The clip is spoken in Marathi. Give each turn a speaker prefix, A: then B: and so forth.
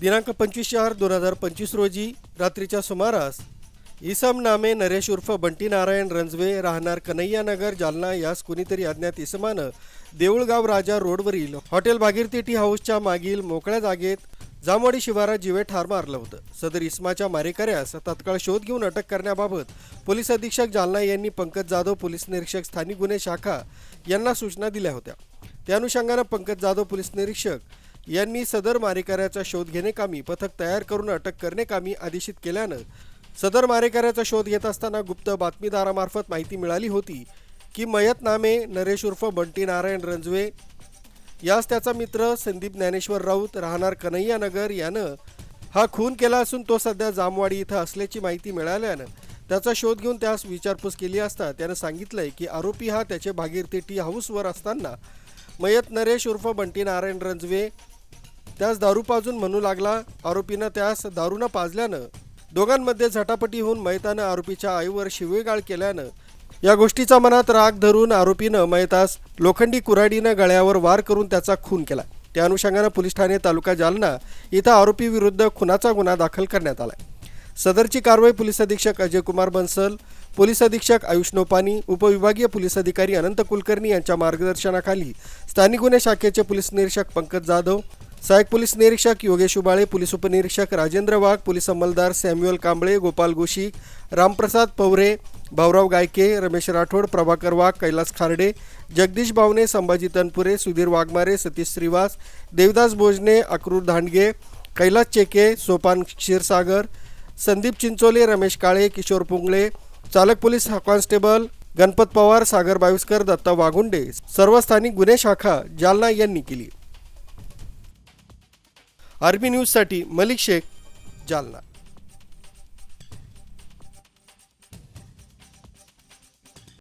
A: दिनांक पंचवीस चार दोन हजार पंचवीस रोजी रात्रीच्या सुमारास इसम नामे नरेश उर्फ बंटी नारायण रंजवे राहणार कन्हैयानगर जालना. यास कुणीतरी अज्ञात इसमानं देऊळगाव राजा रोडवरील हॉटेल भागीरथी टी हाऊसच्या मागील मोकळ्या जागेत जामवाडी शिवारात जिवे ठार मारलं होतं. सदर इस्माच्या मारेकऱ्यास तत्काळ शोध घेऊन अटक करण्याबाबत पोलीस अधीक्षक जालना यांनी पंकज जाधव पोलीस निरीक्षक स्थानिक गुन्हे शाखा यांना सूचना दिल्या होत्या. त्या अनुषंगानं पंकज जाधव पोलीस निरीक्षक यांनी सदर मारेकऱ्याचा शोध घेणेकामी पथक तयार करून अटक करणेकामी आदेशित केल्यानं सदर मारेकऱ्याचा शोध घेत असताना गुप्त बातमीदारामार्फत माहिती मिळाली होती की मयत नामे नरेश उर्फ बंटी नारायण रंजवे यास त्याचा मित्र संदीप ज्ञानेश्वर राऊत राहणार कन्हैयानगर यानं हा खून केला असून तो सध्या जामवाडी इथं असल्याची माहिती मिळाल्यानं त्याचा शोध घेऊन त्यास विचारपूस केली असता त्यानं सांगितलंय की आरोपी हा त्याचे भागीरथी टी हाऊसवर असताना मयत नरेश उर्फ बंटी नारायण रंजवे त्यास दारू पाजून म्हणू लागला आरोपीनं त्यास दारूनं पाजल्यानं. दोघांमध्ये झटापटी होऊन मयतानं आरोपीच्या आईवर शिवेगाळ केल्यानं. या गोष्टीचा मनात राग धरून आरोपीनं मयतास लोखंडी कुऱ्हाडीनं गळ्यावर वार करून त्याचा खून केला. त्या अनुषंगानं पोलीस ठाणे तालुका जालना इथं आरोपीविरुद्ध खुनाचा गुन्हा दाखल करण्यात आला सदरची कारवाई पोलीस अधीक्षक अजय कुमार बन्सल पोलीस अधीक्षक आयुष नोपानी उपविभागीय पोलीस अधिकारी अनंत कुलकर्णी यांच्या मार्गदर्शनाखाली स्थानिक गुन्हे शाखेचे पोलीस निरीक्षक पंकज जाधव सहायक पोलीस निरीक्षक योगेश उबाळे पोलीस उपनिरीक्षक राजेंद्र वाघ पोलीस अंमलदार सॅम्युअल कांबळे गोपाल गोशी रामप्रसाद पवरे भाऊराव गायके रमेश राठोड प्रभाकर वाघ कैलास खार्डे जगदीश भावने संभाजी तनपुरे सुधीर वाघमारे सतीश श्रीवास देवदास भोजने अक्रूर धांडगे कैलास चेके सोपान क्षीरसागर संदीप चिंचोले रमेश काळे किशोर पुंगळे चालक पोलीस कॉन्स्टेबल गणपत पवार सागर बाविस्कर दत्ता वाघुंडे सर्व स्थानिक गुन्हे शाखा जालना यांनी केली. आर्मी न्यूजसाठी मलिक शेख जालना.